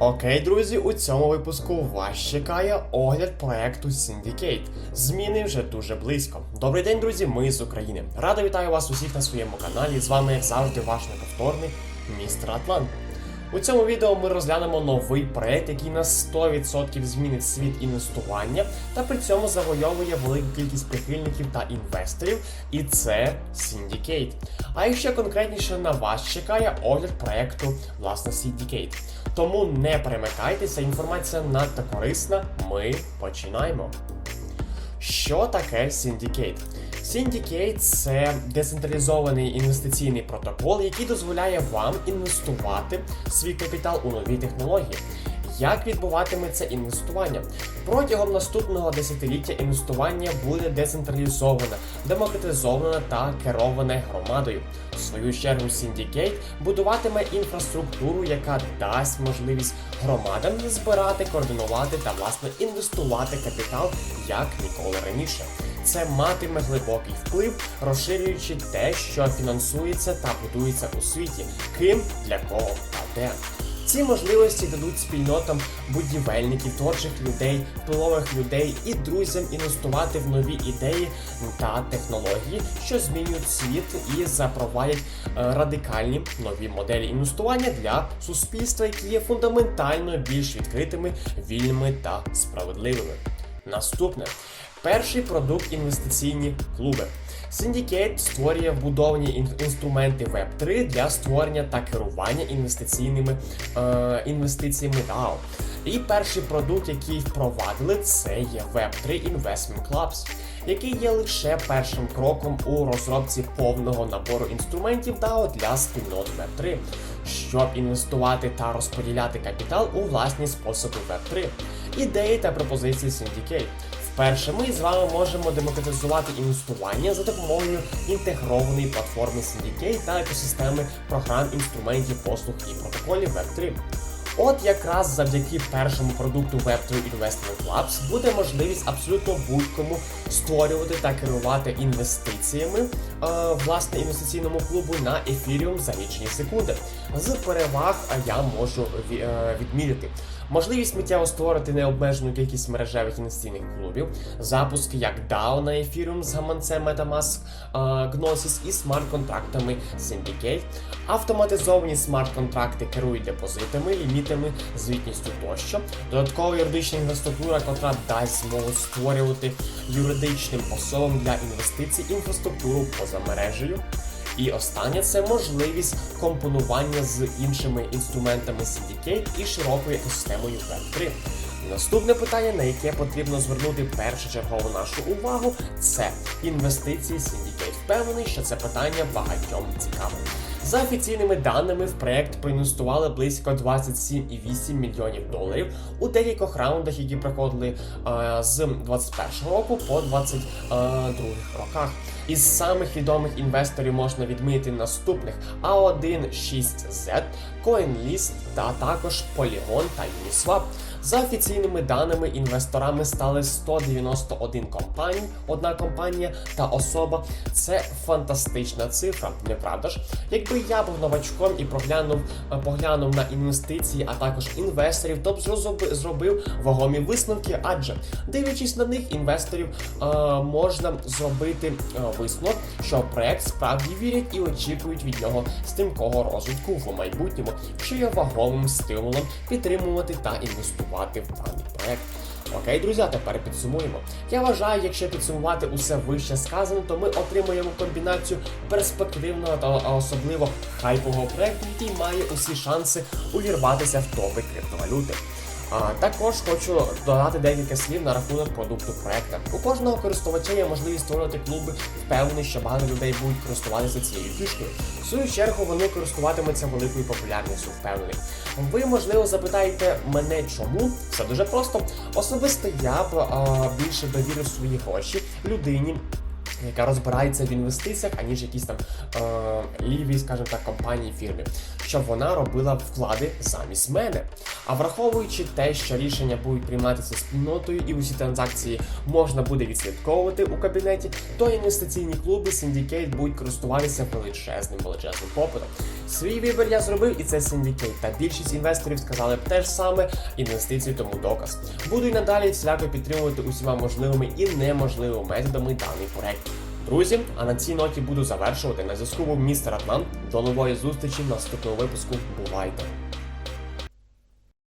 Окей, друзі, у цьому випуску вас чекає огляд проекту Syndicate. Зміни вже дуже близько. Добрий день, друзі, ми з України. Рада вітаю вас усіх на своєму каналі. З вами, як завжди, ваш неповторний містер Атлант. У цьому відео ми розглянемо новий проект, який на 100% змінить світ інвестування та при цьому завойовує велику кількість прихильників та інвесторів, і це Syndicate. А якщо конкретніше на вас чекає огляд проекту власне Syndicate. Тому не перемикайтеся, інформація надто корисна. Ми починаємо. Що таке Syndicate? Syndicate – це децентралізований інвестиційний протокол, який дозволяє вам інвестувати свій капітал у нові технології. Як відбуватиметься інвестування? Протягом наступного десятиліття інвестування буде децентралізоване, демократизоване та кероване громадою. В свою чергу Syndicate будуватиме інфраструктуру, яка дасть можливість громадам збирати, координувати та власне інвестувати капітал як ніколи раніше. Це матиме глибокий вплив, розширюючи те, що фінансується та будується у світі, ким, для кого та де. Ці можливості дадуть спільнотам будівельників, творчих людей, впливових людей і друзям інвестувати в нові ідеї та технології, що змінюють світ і запровадять е, радикальні нові моделі інвестування для суспільства, які є фундаментально більш відкритими, вільними та справедливими. Наступне перший продукт інвестиційні клуби. Syndicate створює вбудовані інструменти Web3 для створення та керування інвестиційними е, інвестиціями DAO. І перший продукт, який впровадили, це є Web3 Investment Clubs, який є лише першим кроком у розробці повного набору інструментів DAO для спільнот Web3, щоб інвестувати та розподіляти капітал у власні способи Web3. Ідеї та пропозиції Syndicate. Вперше ми з вами можемо демократизувати інвестування за допомогою інтегрованої платформи Syndicate та екосистеми програм, інструментів, послуг і протоколів Web3. От якраз завдяки першому продукту Web3 Investment Labs буде можливість абсолютно будь-кому створювати та керувати інвестиціями е, власне інвестиційному клубу на Ethereum за лічені секунди. З переваг а я можу е, відміряти. Можливість миттєво створити необмежену кількість мережевих інвестиційних клубів, запуск як DAO на Ethereum з гаманцем MetaMask, е, Gnosis і смарт-контрактами Syndicate, автоматизовані смарт-контракти керують депозитами, лімітами, звітністю тощо, додаткова юридична інфраструктура, котра дасть змогу створювати юридичним особам для інвестицій інфраструктуру поза мережею. І останнє це можливість компонування з іншими інструментами Syndicate і широкою екосистемою Web3. Наступне питання, на яке потрібно звернути першочергову нашу увагу, це інвестиції Syndicate. Впевнений, що це питання багатьом цікаве. За офіційними даними, в проект проінвестували близько 27,8 мільйонів доларів у декількох раундах, які проходили е, з 21 року по 22 роках. Із самих відомих інвесторів можна відмітити наступних A1 6Z, CoinList та також Polygon та Uniswap. За офіційними даними, інвесторами стали 191 компаній, одна компанія та особа. Це фантастична цифра, не правда ж? Якби я був новачком і проглянув, е, поглянув на інвестиції, а також інвесторів, то б зробив вагомі висновки, адже дивлячись на них, інвесторів е, можна зробити е, висновок, що проект справді вірять і очікують від нього стрімкого розвитку в майбутньому, що є вагомим стимулом підтримувати та інвестувати в даний проект. Окей, друзі, тепер підсумуємо. Я вважаю, якщо підсумувати усе вище сказане, то ми отримуємо комбінацію перспективного та особливо хайпового проекту, який має усі шанси увірватися в топи криптовалюти. А, також хочу додати декілька слів на рахунок продукту проекту. У кожного користувача є можливість створювати клуби, впевнений, що багато людей будуть користуватися цією фішкою. В свою чергу вони користуватимуться великою популярністю, впевнений. Ви, можливо, запитаєте мене чому? Все дуже просто. Особисто я б а, більше довірив свої гроші людині, яка розбирається в інвестиціях, аніж якісь там е, ліві, скажімо так, компанії фірми, щоб вона робила вклади замість мене. А враховуючи те, що рішення будуть прийматися спільнотою і усі транзакції можна буде відслідковувати у кабінеті, то інвестиційні клуби Syndicate будуть користуватися величезним величезним попитом. Свій вибір я зробив, і це Syndicate, та більшість інвесторів сказали б те ж саме інвестиції тому доказ. Буду й надалі всіляко підтримувати усіма можливими і неможливими методами даний проект. Друзі, а на цій ноті буду завершувати. На зв'язку був містер Атлант. До нової зустрічі в наступному випуску. Бувайте!